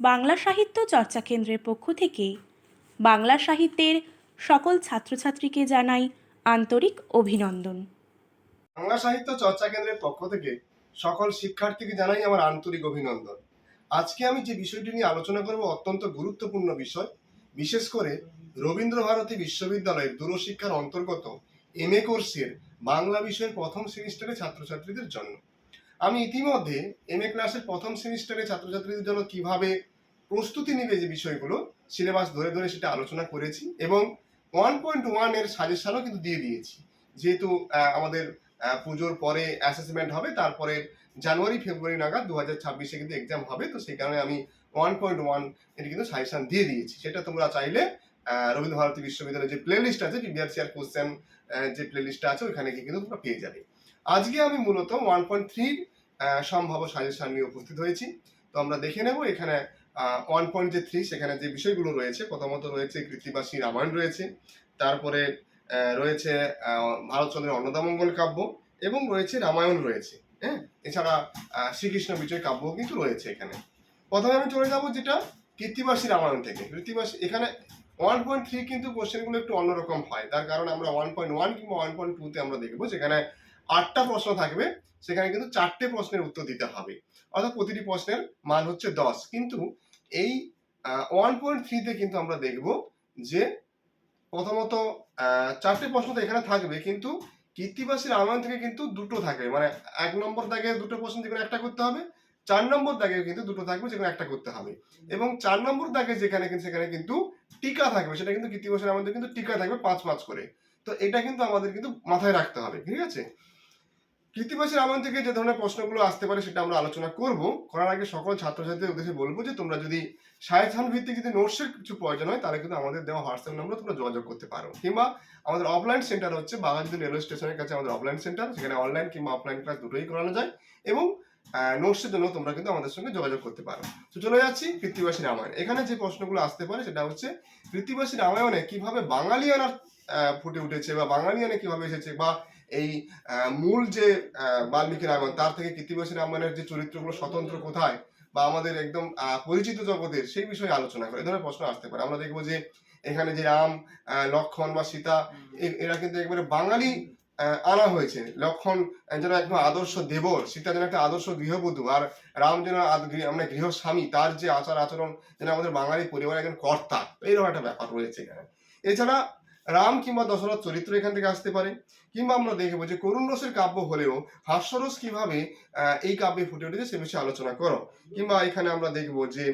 বাংলা সাহিত্য চর্চা কেন্দ্রের পক্ষ থেকে বাংলা সাহিত্যের সকল ছাত্রছাত্রীকে জানাই আন্তরিক অভিনন্দন। বাংলা সাহিত্য চর্চা কেন্দ্রের পক্ষ থেকে সকল শিক্ষার্থীকে জানাই আমার আন্তরিক অভিনন্দন। আজকে আমি যে বিষয়টি নিয়ে আলোচনা করব অত্যন্ত গুরুত্বপূর্ণ বিষয়, বিশেষ করে রবীন্দ্র ভারতী বিশ্ববিদ্যালয়ের দূরশিক্ষার অন্তর্গত এম এ কোর্সের বাংলা বিষয়ের প্রথম সেমিস্টারের ছাত্রছাত্রীদের জন্য। আমি ইতিমধ্যে এম এ ক্লাসের প্রথম সেমিস্টারে ছাত্রছাত্রীদের জন্য কীভাবে প্রস্তুতি নিবে যে বিষয়গুলো, সিলেবাস ধরে ধরে সেটা আলোচনা করেছি এবং ওয়ান পয়েন্ট ওয়ানের সাজেশনও কিন্তু দিয়ে দিয়েছি। যেহেতু আমাদের পুজোর পরে অ্যাসেসমেন্ট হবে, তারপরে জানুয়ারি, ফেব্রুয়ারি নাগাদ দু হাজার ছাব্বিশে কিন্তু এক্সাম হবে, তো সেই কারণে আমি ওয়ান পয়েন্ট ওয়ানের কিন্তু সাজেশন দিয়ে দিয়েছি। সেটা তোমরা চাইলে রবীন্দ্র ভারতী বিশ্ববিদ্যালয়ের যে প্লে লিস্ট আছে ইয়ার কোশ্চেন যে প্লে লিস্টটা আছে ওখানে গিয়ে কিন্তু তোমরা পেয়ে যাবে। আজকে আমি মূলত ওয়ান পয়েন্ট থ্রির সম্ভাব্য সাজেশন নিয়ে উপস্থিত হয়েছি। তো আমরা দেখে নেব, এখানে ওয়ান পয়েন্ট যে থ্রি সেখানে যে বিষয়গুলো রয়েছে, প্রথমত রয়েছে কৃতিবাসী রামায়ণ রয়েছে, তারপরে রয়েছে ভারতচন্দ্রের অন্নদামঙ্গল কাব্য এবং রয়েছে রামায়ণ রয়েছে হ্যাঁ? এছাড়া শ্রীকৃষ্ণ বিজয় কাব্য কিন্তু রয়েছে এখানে। প্রথমে আমি চলে যাব যেটা কৃত্তিবাসী রামায়ণ থেকে। কৃত্তিবাসী, এখানে ওয়ান পয়েন্ট থ্রি কিন্তু কোশ্চেনগুলো একটু অন্যরকম হয়। তার কারণ আমরা ওয়ান পয়েন্ট ওয়ান কিংবা ওয়ান পয়েন্ট টুতে আমরা দেখব, যেখানে আটটা প্রশ্ন থাকবে, সেখানে কিন্তু চারটে প্রশ্নের উত্তর দিতে হবে। অর্থাৎ প্রতিটি প্রশ্নের মান হচ্ছে দশ। কিন্তু এই ওয়ান পয়েন্ট থ্রিতে কিন্তু আমরা দেখব যে প্রথমত চারটে প্রশ্ন তো এখানে থাকবে, কিন্তু কীর্তিবাসী রামায়ণ থেকে কিন্তু দুটো থাকবে মানে এক নম্বর দাগে দুটো প্রশ্ন যেখানে একটা করতে হবে, চার নম্বর দাগে কিন্তু দুটো থাকবে যেখানে একটা করতে হবে। এবং চার নম্বর দাগে যেখানে কিন্তু সেখানে কিন্তু টিকা থাকবে, সেটা কিন্তু কীর্তিবাসী আমাদের কিন্তু টিকা থাকবে পাঁচ পাঁচ করে। তো এটা কিন্তু আমাদের কিন্তু মাথায় রাখতে হবে, ঠিক আছে? কৃতিবাসী রামায়ণ থেকে যে ধরনের প্রশ্নগুলো আসতে পারে সেটা আমরা আলোচনা করব। করার আগে সকল ছাত্রছাত্রীদের উদ্দেশ্যে বলব যে তোমরা যদি সাহিত্যান ভিত্তিক যদি নোটসের কিছু প্রয়োজন হয়, তাহলে কিন্তু আমাদের দেওয়া হোয়াটসঅ্যাপ নম্বরে তোমরা যোগাযোগ করতে পারো। কিংবা আমাদের অফলাইন সেন্টার হচ্ছে বাঘাযতীন রেলওয়ে স্টেশনের কাছে আমাদের অফলাইন সেন্টার, সেখানে অনলাইন কিংবা অফলাইন ক্লাস দুটোই করানো যায় এবং নোটসের জন্য তোমরা কিন্তু আমাদের সঙ্গে যোগাযোগ করতে পারো। তো চলে যাচ্ছি কৃত্তিবাসী রামায়ণ। এখানে যে প্রশ্নগুলো আসতে পারে সেটা হচ্ছে কৃত্তিবাসী রামায়ণে কীভাবে বাঙালিয়ানা ফুটে উঠেছে বা বাঙালিয়ানে কীভাবে এসেছে বা এই মূল যে বাল্মীকি রামায়ণ, তার থেকে কৃত্তিবাসী রামায়ণের যে চরিত্রগুলো স্বতন্ত্র কোথায় বা আমাদের একদম পরিচিত জগতের সেই বিষয়ে আলোচনা করে, এ ধরনের প্রশ্ন আসতে পারে। আমরা দেখব যে, এখানে যে রাম লক্ষণ বা সীতা এরা কিন্তু একবারে বাঙালি আনা হয়েছে। লক্ষণ যেন একদম আদর্শ দেবর, সীতা যেন একটা আদর্শ গৃহবধূ, আর রাম যেন মানে গৃহস্বামী, তার যে আচার আচরণ যেন আমাদের বাঙালি পরিবারের একজন কর্তা এইরকম একটা ব্যাপার রয়েছে এখানে। এছাড়া রাম কিংবা দশরথ চরিত্র এখান থেকে আসতে পারে, কিংবা আমরা দেখব যে করুণ রসের কাব্য হলেও হাস্যরস কীভাবে এই কাব্যে ফুটে উঠেছে সে বিষয়ে আলোচনা করো। কিংবা এখানে আমরা দেখব যে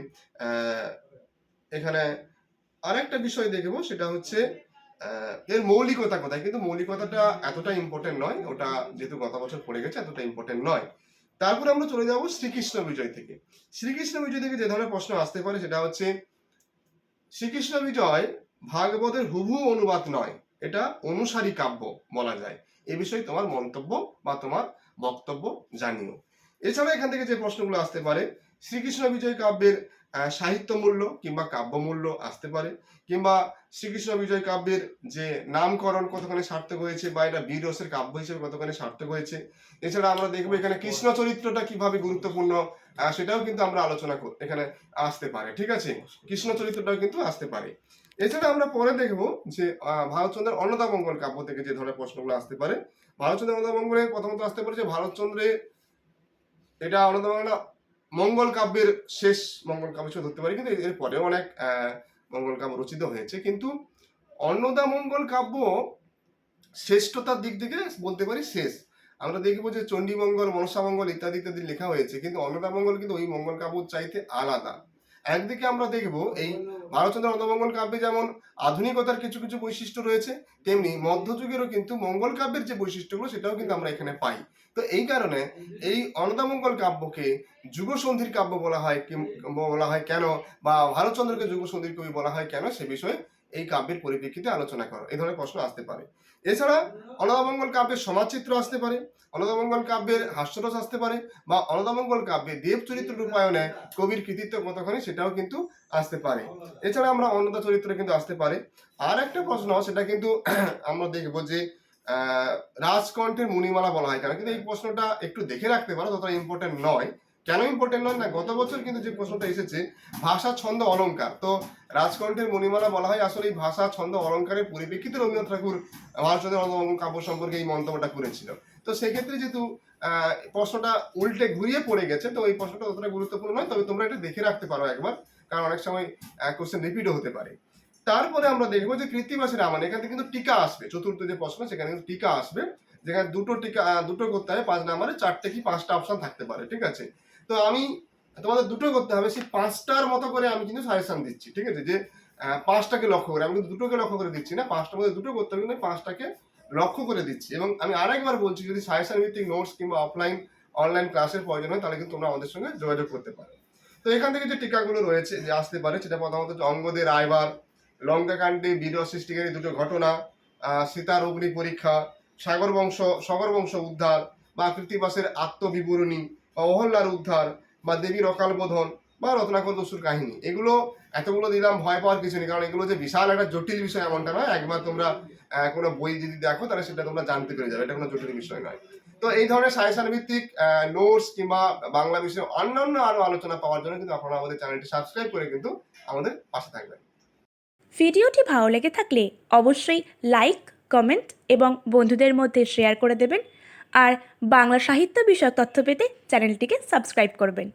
এখানে আরেকটা বিষয় দেখব, সেটা হচ্ছে এর মৌলিকতা কোথায়? কিন্তু মৌলিকতাটা এতটা ইম্পর্টেন্ট নয়, ওটা যেহেতু গত বছর পড়ে গেছে, এতটা ইম্পর্টেন্ট নয়। তারপরে আমরা চলে যাব শ্রীকৃষ্ণ বিজয় থেকে। শ্রীকৃষ্ণ বিজয় থেকে যে ধরনের প্রশ্ন আসতে পারে, সেটা হচ্ছে, শ্রীকৃষ্ণ বিজয় ভাগবতের হুবহু অনুবাদ নয়, এটা অনুসারী কাব্য বলা যায়। এ বিষয়ে তোমার মন্তব্য বা তোমার বক্তব্য জানিও। এছাড়া এখান থেকে যে প্রশ্নগুলো আসতে পারে, শ্রীকৃষ্ণ বিজয় কাব্যের সাহিত্য মূল্য কিংবা কাব্য মূল্য আসতে পারে, কিংবা শ্রীকৃষ্ণ বিজয় কাব্যের যে নামকরণ কতখানি সার্থক হয়েছে বা এটা বীর রসের কাব্য হিসেবে কতখানি সার্থক হয়েছে। এছাড়া আমরা দেখব এখানে কৃষ্ণ চরিত্রটা কীভাবে গুরুত্বপূর্ণ সেটাও কিন্তু আমরা আলোচনা এখানে আসতে পারে, ঠিক আছে? কৃষ্ণ চরিত্রটাও কিন্তু আসতে পারে। এছাড়া আমরা পরে দেখব যে ভারতচন্দ্রের অন্নদামঙ্গল কাব্য থেকে যে ধরনের প্রশ্নগুলো আসতে পারে। ভারতচন্দ্রের অন্নদামঙ্গলে প্রথমত আসতে পারে যে ভারতচন্দ্রে এটা অন্নদামঙ্গল মঙ্গল মঙ্গল কাব্যের শেষ মঙ্গল কাব্য হিসেবে ধরতে পারি, কিন্তু এর পরেও অনেক মঙ্গল কাব্য রচিত হয়েছে। কিন্তু অন্নদামঙ্গল কাব্য শ্রেষ্ঠতার দিক থেকে বলতে পারি শেষ। আমরা দেখব যে চণ্ডীমঙ্গল, মনসামঙ্গল ইত্যাদি ইত্যাদি লেখা হয়েছে, কিন্তু অন্নদামঙ্গল কিন্তু ওই মঙ্গল কাব্য চাইতে আলাদা। একদিকে আমরা দেখব এই ভারতচন্দ্র অন্নমঙ্গল কাব্যে যেমন আধুনিকতার কিছু কিছু বৈশিষ্ট্য রয়েছে তেমনি মধ্যযুগেরও কিন্তু মঙ্গল কাব্যের যে বৈশিষ্ট্যগুলো সেটাও কিন্তু আমরা এখানে পাই। তো এই কারণে এই অনদামঙ্গল কাব্যকে যুগসন্ধির কাব্য বলা হয় বলা হয় কেন? বা ভারতচন্দ্রকে যুগসন্ধির কবি বলা হয় কেন? সে বিষয়ে এই কাব্যের পরিপ্রেক্ষিতে আলোচনা করো। এই ধরনের প্রশ্ন আসতে পারে। এছাড়া অন্নদামঙ্গল কাব্যের সমাজচিত্র আসতে পারে অন্নদামঙ্গল কাব্যের হাস্যরস আসতে পারে বা অন্নদামঙ্গল কাব্যে দেব চরিত্র রূপায়ণে কবির কৃতিত্ব কতখানি সেটাও কিন্তু আসতে পারে। এছাড়া আমরা অন্নদা চরিত্র কিন্তু আসতে পারে। আর একটা প্রশ্ন, সেটা কিন্তু আমরা দেখব যে রাজকণ্ঠের মুনিমালা বলা হয়। কেন? কিন্তু এই প্রশ্নটা একটু দেখে রাখতে পারো ততটা ইম্পর্টেন্ট নয়। কেন ইম্পর্টেন্ট নয় না? গত বছর কিন্তু যে প্রশ্নটা এসেছে, ভাষা, ছন্দ, অলংকার। তো রাজকণ্ঠের মণিমালা বলা হয় আসলে এই ভাষা, ছন্দ, অলংকারের পরিপ্রেক্ষিতে রবীন্দ্রনাথ ঠাকুর নন্দবঙ্গ কাব্য সম্পর্কে এই মন্তব্যটা করেছিল। তো সেক্ষেত্রে যেহেতু প্রশ্নটা উল্টে ঘুরিয়ে পড়ে গেছে, তো এই প্রশ্নটা অতটা গুরুত্বপূর্ণ নয়, তবে তোমরা এটা দেখে রাখতে পারো একবার, কারণ অনেক সময় কোশ্চেন রিপিটও হতে পারে। তারপরে আমরা দেখব যে কৃত্তিবাসী রামান এখান থেকে কিন্তু টিকা আসবে, চতুর্থ যে প্রশ্ন, সেখানে কিন্তু টিকা আসবে, যেখানে দুটো টিকা, দুটো করতে হবে পাঁচ নাম্বারে চারটে কি পাঁচটা অপশন থাকতে পারে, ঠিক আছে? তো আমি তোমাদের দুটো করতে হবে, সেই পাঁচটার মতো করে আমি কিন্তু সাজেশন দিচ্ছি, ঠিক আছে? যে পাঁচটাকে লক্ষ্য করে, আমি কিন্তু দুটোকে লক্ষ্য করে দিচ্ছি না, পাঁচটার মধ্যে দুটো করতে হবে, কিন্তু পাঁচটাকে লক্ষ্য করে দিচ্ছি। এবং আমি আরেকবার বলছি, যদি সাজেশন ভিত্তিক নোটস কিংবা অফলাইন অনলাইন ক্লাসের প্রয়োজন হয়, তাহলে কিন্তু তোমরা আমাদের সঙ্গে যোগাযোগ করতে পারো। তো এখান থেকে যে টিকাগুলো রয়েছে, যে আসতে পারে, সেটা প্রথমত হচ্ছে অঙ্গদের রায়বার লঙ্কাকাণ্ডে বীর সৃষ্টিকারী দুটো ঘটনা সীতার অগ্নি পরীক্ষা, সাগর বংশ সাগর বংশ উদ্ধার বা কৃতিবাসের আত্মবিবরণী বা অহল্যার উদ্ধার বা দেবীর অকাল বোধন বা রত্নাকর দস্যুর কাহিনী, এগুলো এতগুলো দিলাম, ভয় পাওয়ার কিছু নেই, কারণ এগুলো যে বিশাল একটা জটিল বিষয় এমনটা নয়। একবার তোমরা কোনো বই যদি দেখো, তাহলে সেটা তোমরা জানতে পেরে যাবে, এটা কোনো জটিল বিষয় নয়। তো এই ধরনের সাজেশন ভিত্তিক নোটস কিংবা বাংলা বিষয়ে অন্যান্য আরও আলোচনা পাওয়ার জন্য কিন্তু আপনারা আমাদের চ্যানেলটি সাবস্ক্রাইব করে কিন্তু আমাদের পাশে থাকবেন। ভিডিওটি ভালো লেগে থাকলে অবশ্যই লাইক কমেন্ট এবং বন্ধুদের মধ্যে শেয়ার করে দেবেন। আর বাংলা সাহিত্য বিষয়ক তথ্য পেতে চ্যানেলটিকে সাবস্ক্রাইব করবেন।